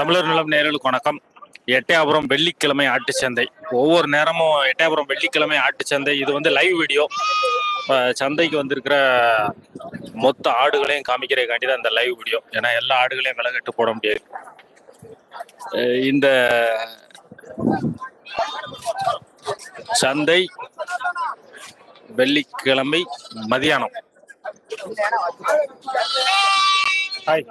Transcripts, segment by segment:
தமிழர் நிலம் நேரலுக்கு வணக்கம். எட்டயபுரம் வெள்ளிக்கிழமை ஆட்டு சந்தை. ஒவ்வொரு நேரமும் எட்டயபுரம் வெள்ளிக்கிழமை ஆட்டு சந்தை. இது வந்து லைவ் வீடியோ. சந்தைக்கு வந்திருக்கிற மொத்த ஆடுகளையும் காமிக்கிறதுக்காண்டி தான் இந்த லைவ் வீடியோ. ஏன்னா எல்லா ஆடுகளையும் விலகட்டு போட முடியாது. இந்த சந்தை வெள்ளிக்கிழமை மதியானம். ஹாய்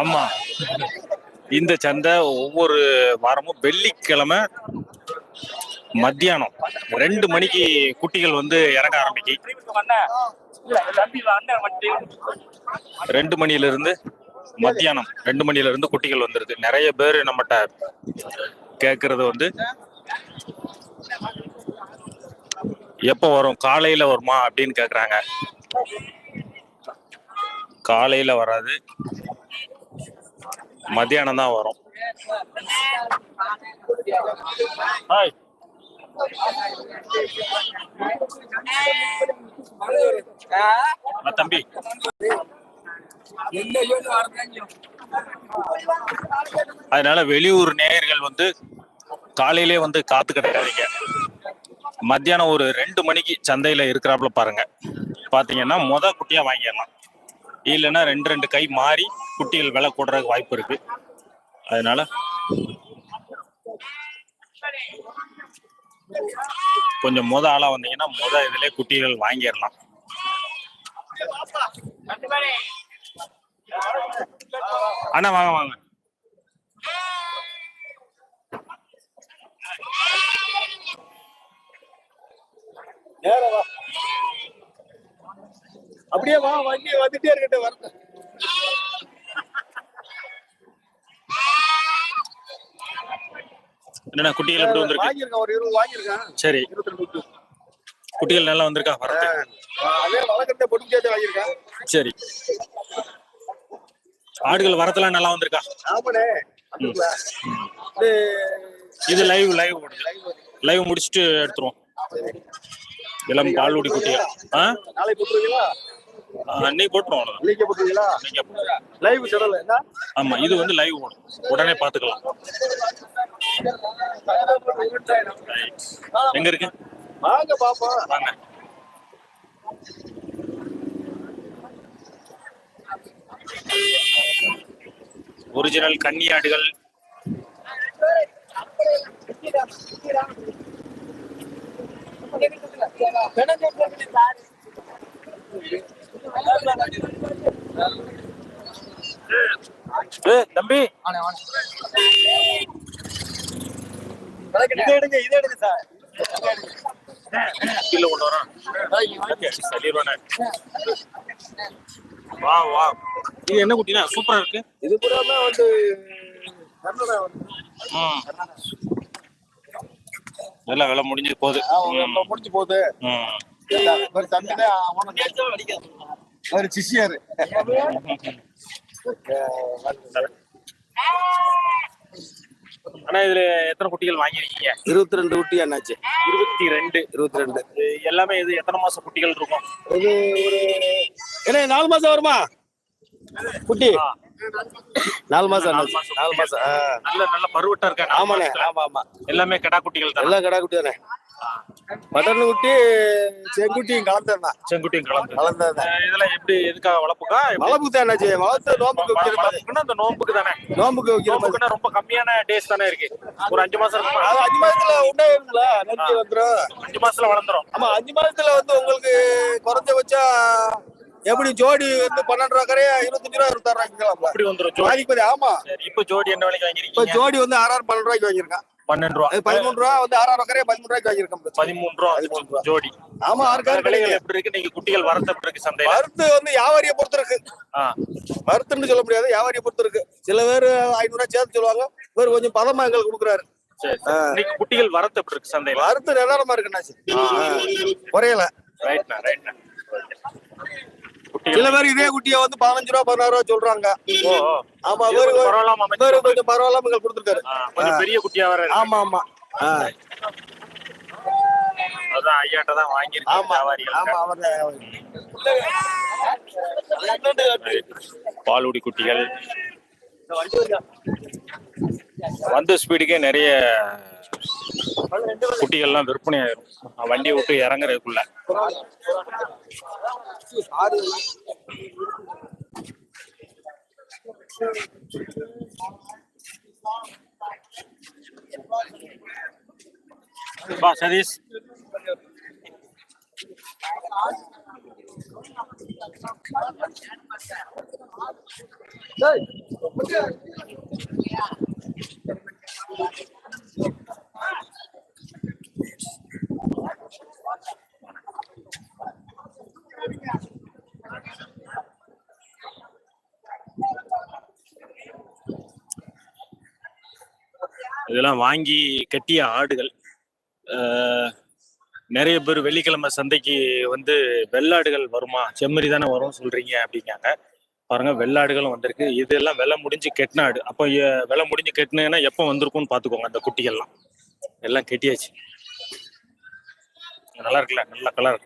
ஆமா. இந்த சந்தை ஒவ்வொரு வாரமும் வெள்ளிக்கிழமை மத்தியானம் ரெண்டு மணிக்கு குட்டிகள் வந்து இறங்க ஆரம்பிக்கு. ரெண்டு மணில இருந்து மத்தியானம் ரெண்டு மணில இருந்து குட்டிகள் வந்துருது. நிறைய பேர் நம்மகிட்ட கேக்குறது வந்து எப்போ வரும்? காலையில வருமா அப்படின்னு கேக்குறாங்க. காலையில வராது. மத்தியானம் தான் வரும். ஹாய் தம்பி. அதனால வெளியூர் நேயர்கள் வந்து காலையிலே வந்து காத்து கிடக்காதீங்க மத்தியானம் ஒரு ரெண்டு மணிக்கு சந்தையில இருக்கிறாப்புல பாருங்க. பாத்தீங்கன்னா முத குட்டியா வாங்கிடலாம். இல்லைன்னா ரெண்டு ரெண்டு கை மாறி குட்டிகள் விலை கூடுறதுக்கு வாய்ப்பு இருக்கு. அதனால கொஞ்சம் முத ஆளா வந்தீங்கன்னா முத இதுல குட்டிகள் வாங்கிடலாம். அண்ணா வாங்க வாங்க. நேரா வா. அப்படியே வா வண்டி வந்துட்டே இருக்கட்டும் வரட்டும் என்னண்ணா குட்டிகள் எப்படி வந்திருக்கு? வாங்கியிருக்கேன் ஒரு இருபது வாங்கியிருக்கேன். சரி. இருபத்தி. குட்டிகள் நல்லா வந்திருக்கா வரது அதே வளர்க்கறத பொட்டு சேர்த்து வாங்கியிருக்கேன். சரி. ஆடுகள் வரத்தெல்லாம் நல்லா வந்திருக்கா? இது இது லைவ் லைவ் லைவ் முடிச்சுட்டு எடுத்துருவோம். இளம் பால்குடி குட்டிகள் ஆ? நாளைக்கு போட்டுருவீங்களா? ஆ, இன்னைக்கு போட்டுருவோம். இன்னைக்கு போட்டுருவீங்களா? இன்னைக்கே போட்டுருவோம். லைவ் சேனல் என்ன? ஆமா இது வந்து லைவ் ஓடும். உடனே பாத்துக்கலாம். எங்க இருக்கு? வாங்க பாப்போம். வாங்க. ஒரிஜினல் கன்னி ஆடுகள் ஏய், தம்பி. இதை எடுங்க இதை எடுங்க சார். கீழே கொண்டு வரான். சொல்லிடுவானே. வா வா. இது என்ன குட்டினா சூப்பரா இருக்கு. இது கர்நாடகா வந்து. ம். எல்லாம் விலை முடிஞ்சு போகுது. முடிச்சு போகுது. ஒரு தம்பினே அவனுக்கு ஒரு சிஷியர். அண்ணா இதுல எத்தனை குட்டிகள் வாங்கிருக்கீங்க இருபத்தி ரெண்டு குட்டி என்னாச்சு இருபத்தி ரெண்டு இருபத்தி ரெண்டு எல்லாமே இது எத்தனை மாசம் குட்டிகள் இருக்கும்? இது ஒரு என்ன நாலு மாசம் வருமா? குட்டி? நாலு மாசம் நாலு? மாசம் நாலு மாசம். நல்ல நல்ல பருவட்டா இருக்கா ஆமாண்ணே? ஆமா ஆமா. எல்லாமே கடா குட்டிகள் தான்? எல்லாம் கடா குட்டி தானே மட்டன் குட்டி செங்குட்டியும் கலந்தா செங்குட்டியும் கலந்து கலந்தது இதெல்லாம் எப்படி எதுக்காக வளர்ப்புக்கா? வளர்ப்பு தான் வளர்த்து நோம்புக்கு வைக்கிற மாதிரி வளர்ப்புக்குன்னா அந்த நோம்புக்கு தானே. நோம்புக்கு வைக்கிற மாதிரி நோம்புக்குன்னா ரொம்ப கம்மியான டேஸ் தானே இருக்கு. ஒரு அஞ்சு மாசம் அது அஞ்சு மாசத்துல உண்டாயிருங்கள? நெருக்கி வந்துரும். அஞ்சு மாசத்துல வளர்ந்துரும். ஆமா அஞ்சு மாசத்துல வந்து உங்களுக்கு குறைஞ்சபட்சம் எப்படி ஜோடி வந்து பன்னெண்டு ரூபா கரையா இருபத்தஞ்சு ரூபா இருபத்தாறு ரூபாய்க்கு அப்படி வந்துரும் ஜோடி. ஜோடிக்கு ஆமா. இப்ப ஜோடி என்ன விலைக்கு இப்ப வாங்கிருக்கீங்க ஜோடி வந்து ஆறாயிரம் பன்னெண்டு ரூபாய்க்கு வாங்கியிருக்கான். பன்னெண்டு ரூபா. அது பதிமூணு ரூபா வந்து ரூபா கரையா பதிமூணு ரூபாய்க்கு வாங்கியிருக்கோம் பதிமூணு ரூபா. ஜோடி. ஆமா விலைகள் கிடையாது எப்படி இருக்கு? நீங்க குட்டிகள் வரத்து எப்படி இருக்கு சந்தையில? மருத்து வந்து வியாபாரியை பொறுத்து இருக்கு. ஆ, மருத்துன்னு சொல்ல முடியாது வியாபாரியை பொறுத்து இருக்கு. சில பேர் ஐநூறு ரூபாய் சேர்த்து சொல்லுவாங்க இவர் கொஞ்சம் பதமா எங்களுக்கு கொடுக்குறாரு. இன்னைக்கு குட்டிகள் வரத்து எப்படி இருக்கு சந்தையில? மருத்து நிலரமா இருக்குண்ணாச்சு குறையல. ரைட்ண்ணா ரைட்ண்ணா சில பேர் இதே குட்டியை வந்து பதினஞ்சு ரூபா பதினாறு ரூபா சொல்றாங்க. ஆமா இது இவரு கொஞ்சம் பரவாயில்லாம எங்களுக்கு கொடுத்துருக்காரு. கொஞ்சம் பெரிய குட்டியா வேற இருக்கு. ஆமா ஆமா. அதான் ஐயாட்ட தான் வாங்கியிருக்கேன் ஆமா ஆமா அவர் பாலுடி குட்டிகள். வந்த ஸ்பீடுக்கே நிறைய குட்டிகள்லாம் விற்பனை ஆயிரும். வண்டியை விட்டு இறங்குறதுக்குள்ள. பா சதீஷ். இதெல்லாம் வாங்கி கட்டிய ஆடுகள். நிறைய பேர் வெள்ளிக்கிழமை சந்தைக்கு வந்து வெள்ளாடுகள் வருமா? செம்மறி தானே வரும் சொல்றீங்க அப்படிங்காங்க. பாருங்க வெள்ளாடுகளும் வந்திருக்கு. இதெல்லாம் வெலை முடிஞ்சு கெட்டினாடு அப்போ வெலை முடிஞ்சு கெட்டினேன்னா எப்போ வந்திருக்கும்னு பார்த்துக்கோங்க அந்த குட்டிகள்லாம். எல்லாம் கெட்டியாச்சு. நல்லா இருக்குல்ல? நல்ல கலர்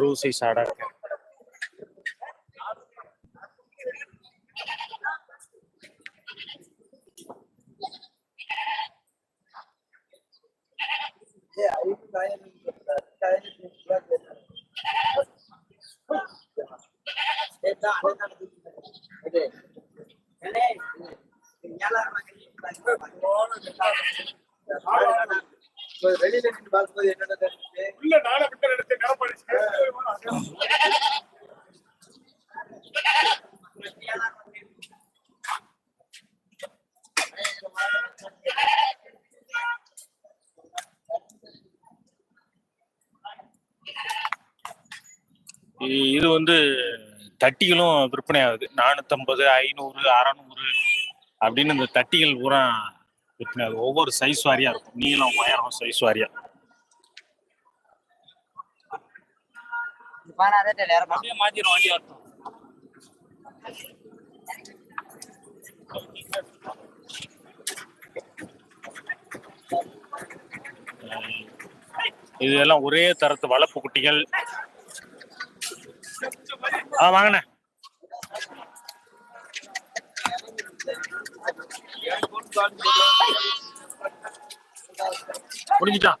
रूसी பருவசை சாடா வெளியில நின்று பார்க்கும்போது என்னென்ன வந்து தட்டிகளும் விற்பனை ஆகுது. நானூத்தம்பது ஐநூறு அறநூறு அப்படின்னு இந்த தட்டிகள் பூரா விற்பனை ஆகுது. ஒவ்வொரு சைஸ் வாரியா இருக்கும். நீளம் உயரம் சைஸ் வாரியா. மாத்திரும் வண்டி வரட்டும். இது எல்லாம் ஒரே தரத்து வளர்ப்பு குட்டிகள். ஆ வாங்கண்ணே. முடிஞ்சிட்டான்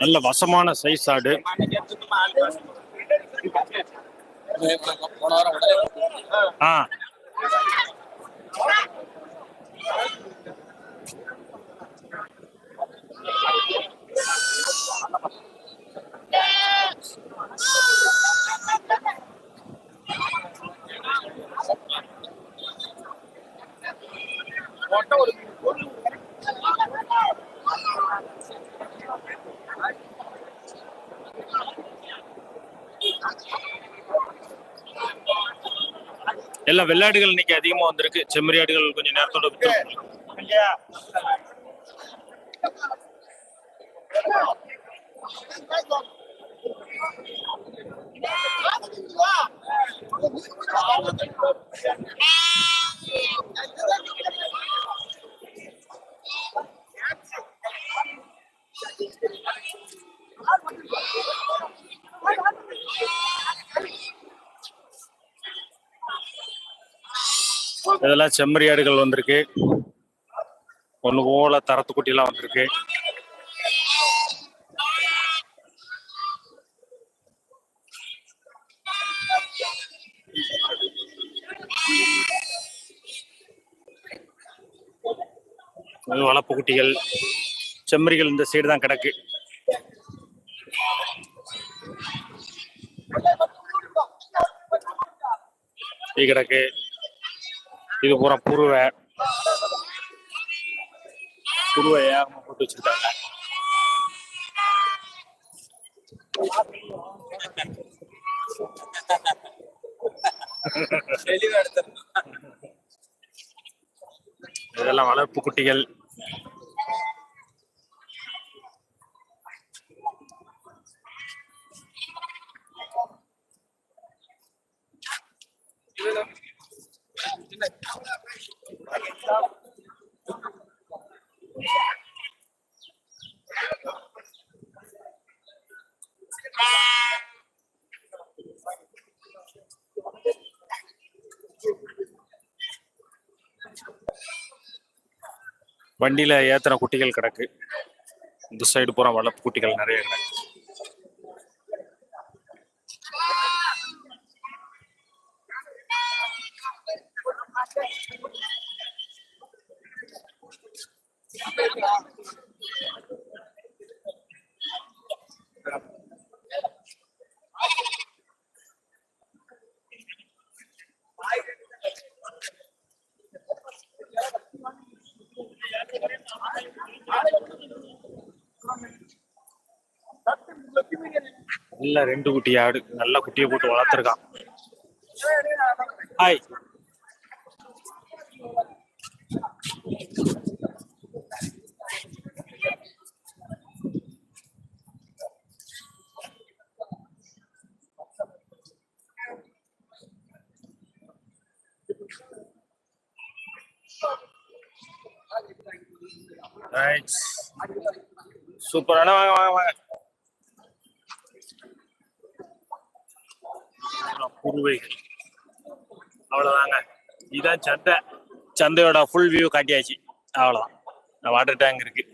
நல்ல வசமான சைஸ் ஆடு. ஆ. எல்லாம் வெள்ளாடுகள் இன்னைக்கு அதிகமா வந்திருக்கு. செம்மறி ஆடுகள் கொஞ்சம் நேரத்தோட வித்து இதெல்லாம் செம்மறி ஆடுகள் வந்திருக்கு. ஒண்ணு போல தரத்துக்குட்டிலாம் எல்லாம் வந்திருக்கு. இது வளர்ப்பு குட்டிகள் செம்மறிகள் இந்த சைடு தான் கிடக்கு. கிடக்கு. இது பூரா புருவை. புருவை ஏகமா போட்டு வச்சிருக்காங்க. இதெல்லாம் வளர்ப்பு குட்டிகள். வண்டியில் ஏத்துன குட்டிகள் கிடக்கு. இந்த சைடு பூரா வளர்ப்பு குட்டிகள் நிறைய கிடக்கு. நல்ல ரெண்டு குட்டி ஆடு நல்ல குட்டியை போட்டு வளர்த்துருக்கான். ஹாய் சூப்பரான வாங்க வாங்க வாங்க. குவைகள் அவ்வளோதாங்க இதுதான் சந்தை. சந்தையோட ஃபுல் வியூ காட்டியாச்சு. அவ்வளவுதான். வாட்டர் டேங்க் இருக்கு.